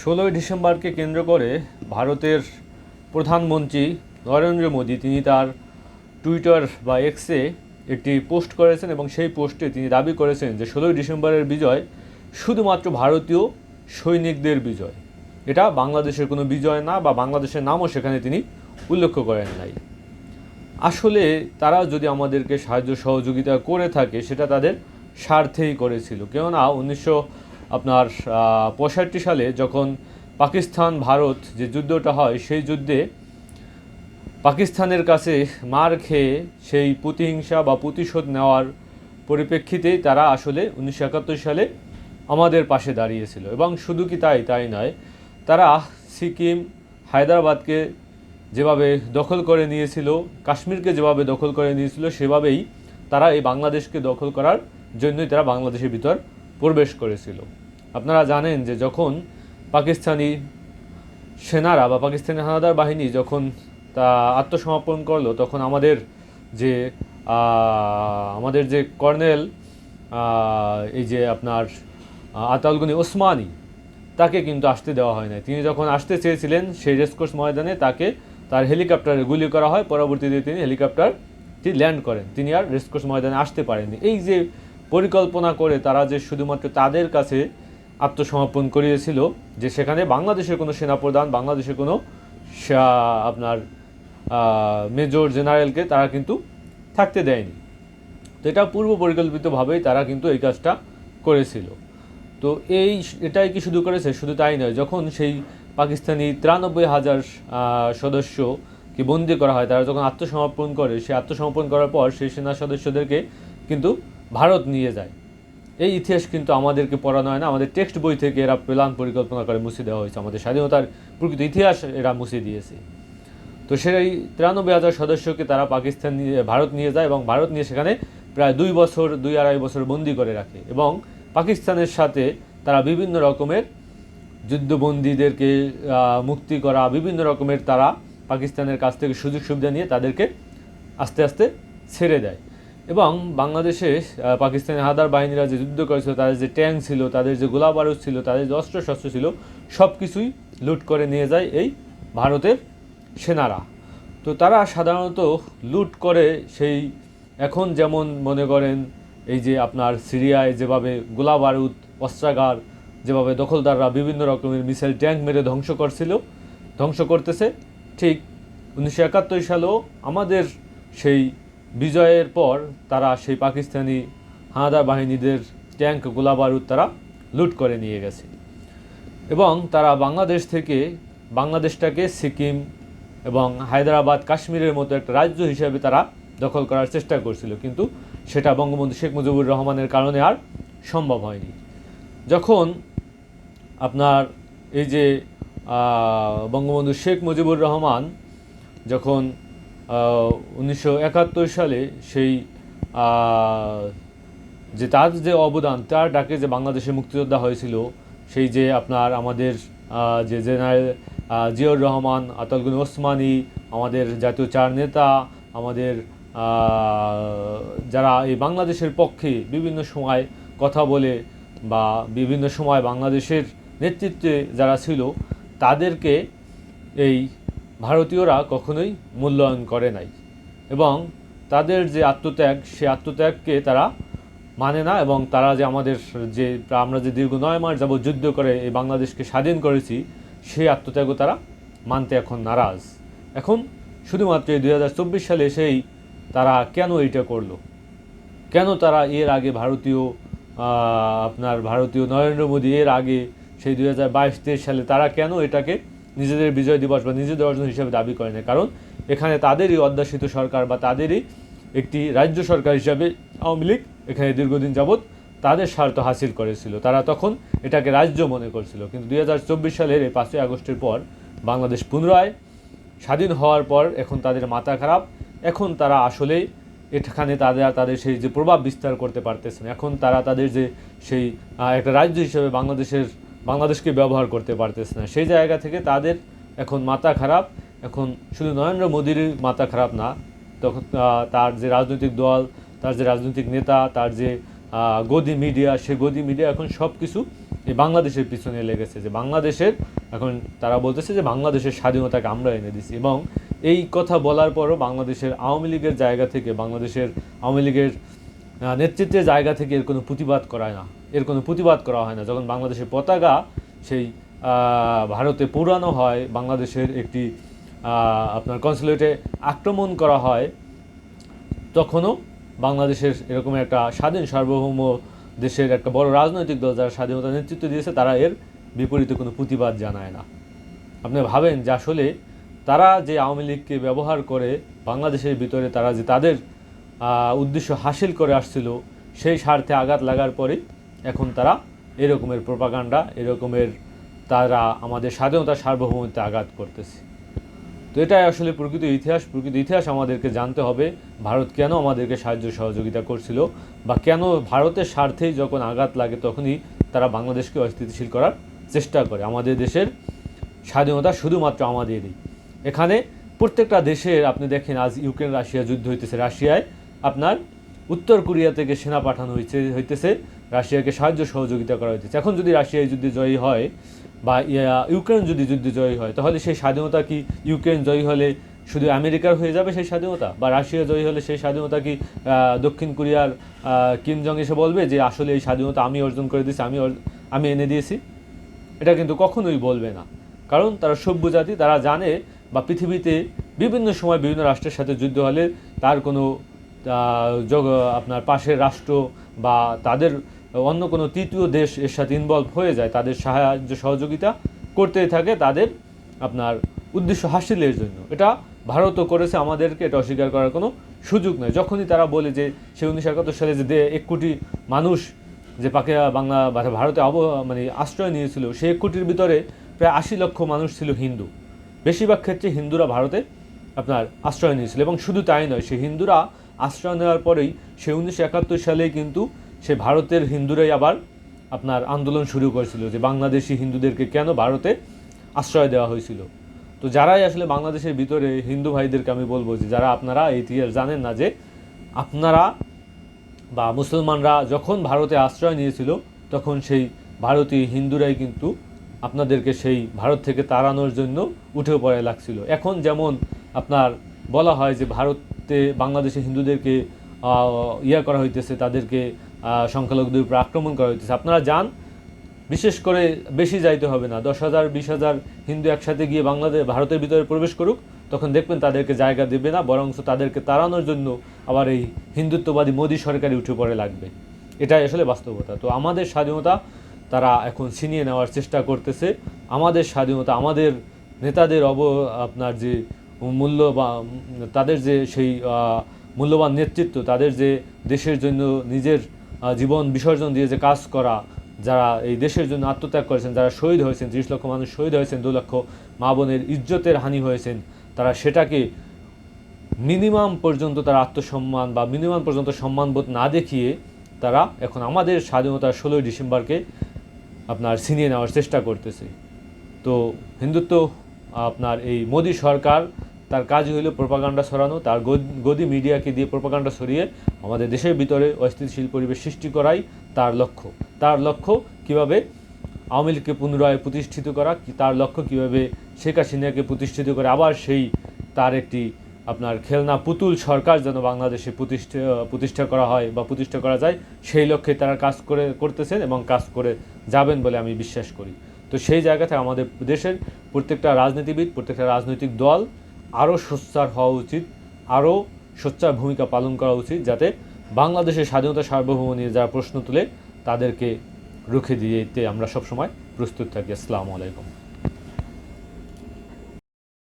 ষোলোই ডিসেম্বরকে কেন্দ্র করে ভারতের প্রধানমন্ত্রী নরেন্দ্র মোদী তিনি তার টুইটার বা এক্সে একটি পোস্ট করেছেন এবং সেই পোস্টে তিনি দাবি করেছেন যে ষোলোই ডিসেম্বরের বিজয় শুধুমাত্র ভারতীয় সৈনিকদের বিজয়। এটা বাংলাদেশের কোনো বিজয় না বা বাংলাদেশের নামও সেখানে তিনি উল্লেখ করেন নাই। আসলে তারা যদি আমাদেরকে সাহায্য সহযোগিতা করে থাকে, সেটা তাদের স্বার্থেই করেছিল। কেননা উনিশশো আপনার পঁয়ষট্টি সালে যখন পাকিস্তান, ভারত যে যুদ্ধটা হয়, সেই যুদ্ধে পাকিস্তানের কাছে মার খেয়ে সেই প্রতিহিংসা বা প্রতিশোধ নেওয়ার পরিপ্রেক্ষিতেই তারা আসলে উনিশশো একাত্তর সালে আমাদের পাশে দাঁড়িয়েছিল। এবং শুধু কি তাই তাই নয়, তারা সিকিম, হায়দ্রাবাদকে যেভাবে দখল করে নিয়েছিল, কাশ্মীরকে যেভাবে দখল করে নিয়েছিল, সেভাবেই তারা এই বাংলাদেশকে দখল করার জন্যই তারা বাংলাদেশের ভিতর প্রবেশ করেছিল। আপনারা জানেন যে যখন পাকিস্তানি সেনারা বা পাকিস্তানি হানাদার বাহিনী যখন তা আত্মসমর্পণ করল, তখন আমাদের যে আমাদের যে কর্নেল এই যে আপনার আতালগুনি ওসমানী, তাকে কিন্তু আসতে দেওয়া হয় না তিনি যখন আসতে চেয়েছিলেন, সেই রেসকোর্স ময়দানে তাকে তার হেলিকপ্টারে গুলি করা হয়। পরবর্তীতে তিনি হেলিকপ্টারটি ল্যান্ড করেন। তিনি আর রেসকোর্স ময়দানে আসতে পারেননি। এই যে পরিকল্পনা করে তারা যে শুধুমাত্র তাদের কাছে আত্মসমর্পণ করিয়েছিল যে সেখানে বাংলাদেশের কোনো সেনাপ্রধান বাংলাদেশের কোনো আপনার মেজর জেনারেলকে তারা কিন্তু থাকতে দেয়নি। তো এটা পূর্ব পরিকল্পিতভাবেই তারা কিন্তু এই কাজটা করেছিল। তো এই এটাই কি শুধু করেছে? শুধু তাই নয় যখন সেই পাকিস্তানি তিরানব্বই হাজার আহ, সদস্যকে বন্দি করা হয় তারা যখন আত্মসমর্পণ করে সেই আত্মসমর্পণ করার পর সেই সেনা সদস্যদেরকে কিন্তু ভারত নিয়ে যায়। এই ইতিহাস কিন্তু আমাদেরকে পড়ানো হয় না। আমাদের টেক্সট বই থেকে এরা প্লান পরিকল্পনা করে মুছে দেওয়া হয়েছে। আমাদের স্বাধীনতার প্রকৃত ইতিহাস এরা মুছে দিয়েছে। তো সেই তিরানব্বই হাজার সদস্যকে তারা পাকিস্তান নিয়ে, ভারত নিয়ে যায় এবং ভারত নিয়ে সেখানে প্রায় দুই বছর, দুই আড়াই বছর বন্দি করে রাখে এবং পাকিস্তানের সাথে তারা বিভিন্ন রকমের যুদ্ধবন্দীদেরকে মুক্তি করা, বিভিন্ন রকমের তারা পাকিস্তানের কাছ থেকে সুযোগ সুবিধা নিয়ে তাদেরকে আস্তে আস্তে ছেড়ে দেয়। এবং বাংলাদেশে পাকিস্তানি হাদার বাহিনীরা যে যুদ্ধ করেছিল, তাদের যে ট্যাঙ্ক ছিল, তাদের যে গোলা বারুদ ছিল, তাদের যে অস্ত্র শস্ত্র ছিল সব কিছুই লুট করে নিয়ে যায় এই ভারতের সেনারা। তো তারা সাধারণত লুট করে সেই এখন যেমন মনে করেন এই যে আপনার সিরিয়ায় যেভাবে গোলা বারুদ অস্ত্রাগার যেভাবে দখলদাররা বিভিন্ন রকমের মিসাইল ট্যাঙ্ক মেরে ধ্বংস করছিল, ধ্বংস করতেছে, ঠিক উনিশশো একাত্তর সালেও আমাদের সেই বিজয়ের পর তারা সেই পাকিস্তানি হানাদার বাহিনীদের ট্যাঙ্ক গোলা বারুদ তারা লুট করে নিয়ে গেছে। এবং তারা বাংলাদেশ থেকে, বাংলাদেশটাকে সিকিম এবং হায়দ্রাবাদ, কাশ্মীরের মতো একটা রাজ্য হিসেবে তারা দখল করার চেষ্টা করছিল। কিন্তু সেটা বঙ্গবন্ধু শেখ মুজিবুর রহমানের কারণে আর সম্ভব হয়নি। যখন আপনার এই যে বঙ্গবন্ধু শেখ মুজিবুর রহমান যখন উনিশশো একাত্তর সালে সেই যে তার যে অবদান তার ডাকে যে বাংলাদেশে মুক্তিযোদ্ধা হয়েছিল সেই যে আপনার আমাদের যে জেনারেল আহ, জিয়াউর রহমান আতালগুন ওসমানী আমাদের জাতীয় চার নেতা আমাদের যারা এই বাংলাদেশের পক্ষে বিভিন্ন সময় কথা বলে বা বিভিন্ন সময় বাংলাদেশের নেতৃত্বে যারা ছিল তাদেরকে এই ভারতীয়রা কখনোই মূল্যায়ন করে নাই এবং তাদের যে আত্মত্যাগ, সে আত্মত্যাগকে তারা মানে না এবং তারা যে আমাদের যে, আমরা যে দীর্ঘ নয় মাস যাবত যুদ্ধ করে এই বাংলাদেশকে স্বাধীন করেছি, সেই আত্মত্যাগও তারা মানতে এখন নারাজ। এখন শুধুমাত্র এই দু হাজার চব্বিশ সালে এসেই তারা কেন এইটা করল? কেন তারা এর আগে ভারতীয় আপনার ভারতীয় নরেন্দ্র মোদী এর আগে সেই দুই সালে তারা কেন এটাকে নিজেদের বিজয় দিবস বা নিজেদের অর্জন হিসেবে দাবি করে না। কারণ এখানে তাদেরই অধ্যাসিত সরকার বা তাদেরই একটি রাজ্য সরকার হিসাবে আওয়ামী লীগ এখানে দীর্ঘদিন যাবৎ তাদের স্বার্থ হাসিল করেছিল। তারা তখন এটাকে রাজ্য মনে করছিল। কিন্তু দুই হাজার চব্বিশ সালের এই পাঁচই আগস্টের পর বাংলাদেশ পুনরায় স্বাধীন হওয়ার পর এখন তাদের মাথা খারাপ। এখন তারা আসলেই এখানে তাদের তাদের সেই যে প্রভাব বিস্তার করতে পারতেছে না। এখন তারা তাদের যে সেই একটা রাজ্য হিসেবে বাংলাদেশের বাংলাদেশকে ব্যবহার করতে পারতেছে না। সেই জায়গা থেকে তাদের এখন মাথা খারাপ। এখন শুধু নরেন্দ্র মোদীর মাথা খারাপ না, তখন তার যে রাজনৈতিক দল, তার যে রাজনৈতিক নেতা, তার যে গদি মিডিয়া, সে গদি মিডিয়া এখন সব কিছু এই বাংলাদেশের পিছনে লেগেছে যে বাংলাদেশের, এখন তারা বলতেছে যে বাংলাদেশের স্বাধীনতাকে আমরা এনে দিছি এবং এই কথা বলার পরও বাংলাদেশের আওয়ামী লীগের জায়গা থেকে বাংলাদেশের আওয়ামী লীগের নেতৃত্বের জায়গা থেকে এর কোনো প্রতিবাদ করায় না। এর কোনো প্রতিবাদ করা হয় না। যখন বাংলাদেশের পতাকা সেই ভারতে পুরানো হয়, বাংলাদেশের একটি আপনার কনসুলেটে আক্রমণ করা হয়, তখনও বাংলাদেশের এরকম একটা স্বাধীন সার্বভৌম দেশের একটা বড় রাজনৈতিক দল যারা স্বাধীনতা নেতৃত্ব দিয়েছে, তারা এর বিপরীতে কোনো প্রতিবাদ জানায় না। আপনি ভাবেন যে আসলে তারা যে আওয়ামী লীগকে ব্যবহার করে বাংলাদেশের ভিতরে তারা যে তাদের উদ্দেশ্য হাসিল করে আসছিল, সেই স্বার্থে আঘাত লাগার পরে এখন তারা এরকমের প্রপাগান্ডা, এরকমের তারা আমাদের স্বাধীনতা সার্বভৌমত্বে আঘাত করতেছে। তো এটাই আসলে প্রকৃত ইতিহাস। প্রকৃত ইতিহাস আমাদেরকে জানতে হবে, ভারত কেন আমাদেরকে সাহায্য সহযোগিতা করছিল বা কেন ভারতের স্বার্থেই যখন আঘাত লাগে তখনই তারা বাংলাদেশকে অস্থিতিশীল করার চেষ্টা করে। আমাদের দেশের স্বাধীনতা শুধুমাত্র আমাদেরই। এখানে প্রত্যেকটা দেশের, আপনি দেখেন আজ ইউক্রেন, রাশিয়া যুদ্ধ হইতেছে। রাশিয়ায় আপনার উত্তর কোরিয়া থেকে সেনা পাঠানো হয়েছে হইতেছে, রাশিয়াকে সাহায্য সহযোগিতা করা হইতেছে। এখন যদি রাশিয়া যুদ্ধে জয়ী হয় বা ইউক্রেন যদি যুদ্ধে জয়ী হয়, তাহলে সেই স্বাধীনতা কি ইউক্রেন জয়ী হলে শুধু আমেরিকার হয়ে যাবে সেই স্বাধীনতা? বা রাশিয়া জয়ী হলে সেই স্বাধীনতা কি দক্ষিণ কোরিয়ার কিম জং এসে বলবে যে, আসলে এই স্বাধীনতা আমি অর্জন করে দিয়েছি, আমি আমি এনে দিয়েছি এটা কিন্তু কখনোই বলবে না। কারণ তারা সভ্য জাতি, তারা জানে বা পৃথিবীতে বিভিন্ন সময় বিভিন্ন রাষ্ট্রের সাথে যুদ্ধ হলে তার কোনো জগ আপনার পাশের রাষ্ট্র বা তাদের অন্য কোনো তৃতীয় দেশ এর সাথে ইনভলভ হয়ে যায়, তাদের সাহায্য, সহযোগিতা করতেই থাকে তাদের আপনার উদ্দেশ্য হাসিলের জন্য। এটা ভারতও করেছে, আমাদেরকে এটা অস্বীকার করার কোনো সুযোগ নেই। যখনই তারা বলে যে সে উনিশশো একাত্তর সালে যে এক কোটি মানুষ যে পাকে বাংলা ভারতে অব মানে আশ্রয় নিয়েছিল সেই এক কোটির ভিতরে প্রায় আশি লক্ষ মানুষ ছিল হিন্দু। বেশিরভাগ ক্ষেত্রে হিন্দুরা ভারতে আপনার আশ্রয় নিয়েছিল এবং শুধু তাই নয় সেই হিন্দুরা আশ্রয় নেওয়ার পরেই সে উনিশশো একাত্তর সালেই কিন্তু সে ভারতের হিন্দুরাই আবার আপনার আন্দোলন শুরু করেছিল যে বাংলাদেশি হিন্দুদেরকে কেন ভারতে আশ্রয় দেওয়া হয়েছিল। তো যারাই আসলে বাংলাদেশের ভিতরে হিন্দু ভাইদেরকে আমি বলব যে যারা আপনারা ইতিহাস জানেন না যে আপনারা বা মুসলমানরা যখন ভারতে আশ্রয় নিয়েছিল, তখন সেই ভারতীয় হিন্দুরাই কিন্তু আপনাদেরকে সেই ভারত থেকে তাড়ানোর জন্য উঠে পড়ে লাগছিল। এখন যেমন আপনার বলা হয় যে ভারতে বাংলাদেশে হিন্দুদেরকে ইয়া করা হইতেছে, তাদেরকে সংখ্যালঘুদের উপর আক্রমণ করা হইতেছে। আপনারা যান, বিশেষ করে বেশি যাইতে হবে না। দশ হাজার, বিশ হাজার হিন্দু একসাথে গিয়ে বাংলাদেশ ভারতের ভিতরে প্রবেশ করুক, তখন দেখবেন তাদেরকে জায়গা দেবে না বরং তাদেরকে তাড়ানোর জন্য আবার এই হিন্দুত্ববাদী মোদী সরকারই উঠে পড়ে লাগবে। এটাই আসলে বাস্তবতা। তো আমাদের স্বাধীনতা তারা এখন ছিনিয়ে নেওয়ার চেষ্টা করতেছে। আমাদের স্বাধীনতা, আমাদের নেতাদের অব, আপনার যে মূল্য বা তাদের যে সেই মূল্যবান নেতৃত্ব, তাদের যে দেশের জন্য নিজের জীবন বিসর্জন দিয়ে যে কাজ করা, যারা এই দেশের জন্য আত্মত্যাগ করেছেন, যারা শহীদ হয়েছেন, ত্রিশ লক্ষ মানুষ শহীদ হয়েছেন, দু লক্ষ মা বোনের ইজ্জতের হানি হয়েছেন, তারা সেটাকে মিনিমাম পর্যন্ত তারা আত্মসম্মান বা মিনিমাম পর্যন্ত সম্মানবোধ না দেখিয়ে তারা এখন আমাদের স্বাধীনতার ষোলোই ডিসেম্বরকে আপনার ছিনিয়ে নেওয়ার চেষ্টা করতেছে। তো হিন্দুত্ব, আপনার এই মোদী সরকার তার কাজ হইল প্রপাগান্ডা ছড়ানো তার গদ- মিডিয়াকে দিয়ে প্রপাগান্ডা ছড়িয়ে আমাদের দেশের ভিতরে অস্থিতিশীল পরিবেশ সৃষ্টি করাই তার লক্ষ্য। তার লক্ষ্য কীভাবে আওয়ামী লীগকে পুনরায় প্রতিষ্ঠিত করা তার লক্ষ্য কীভাবে শেখ হাসিনাকে প্রতিষ্ঠিত করে আবার সেই তার একটি আপনার খেলনা পুতুল সরকার যেন বাংলাদেশে প্রতিষ্ঠা প্রতিষ্ঠা করা হয় বা প্রতিষ্ঠা করা যায়, সেই লক্ষ্যে তারা কাজ করে, করতেছেন এবং কাজ করে যাবেন বলে আমি বিশ্বাস করি। তো সেই জায়গা থেকে আমাদের দেশের প্রত্যেকটা রাজনীতিবিদ, প্রত্যেকটা রাজনৈতিক দল আরও সোচ্চার হওয়া উচিত, আরও সোচ্চার ভূমিকা পালন করা উচিত যাতে বাংলাদেশের স্বাধীনতা সার্বভৌম নিয়ে যারা প্রশ্ন তুলে তাদেরকে রুখে দিতে আমরা সবসময় প্রস্তুত থাকি। আসসালামু আলাইকুম।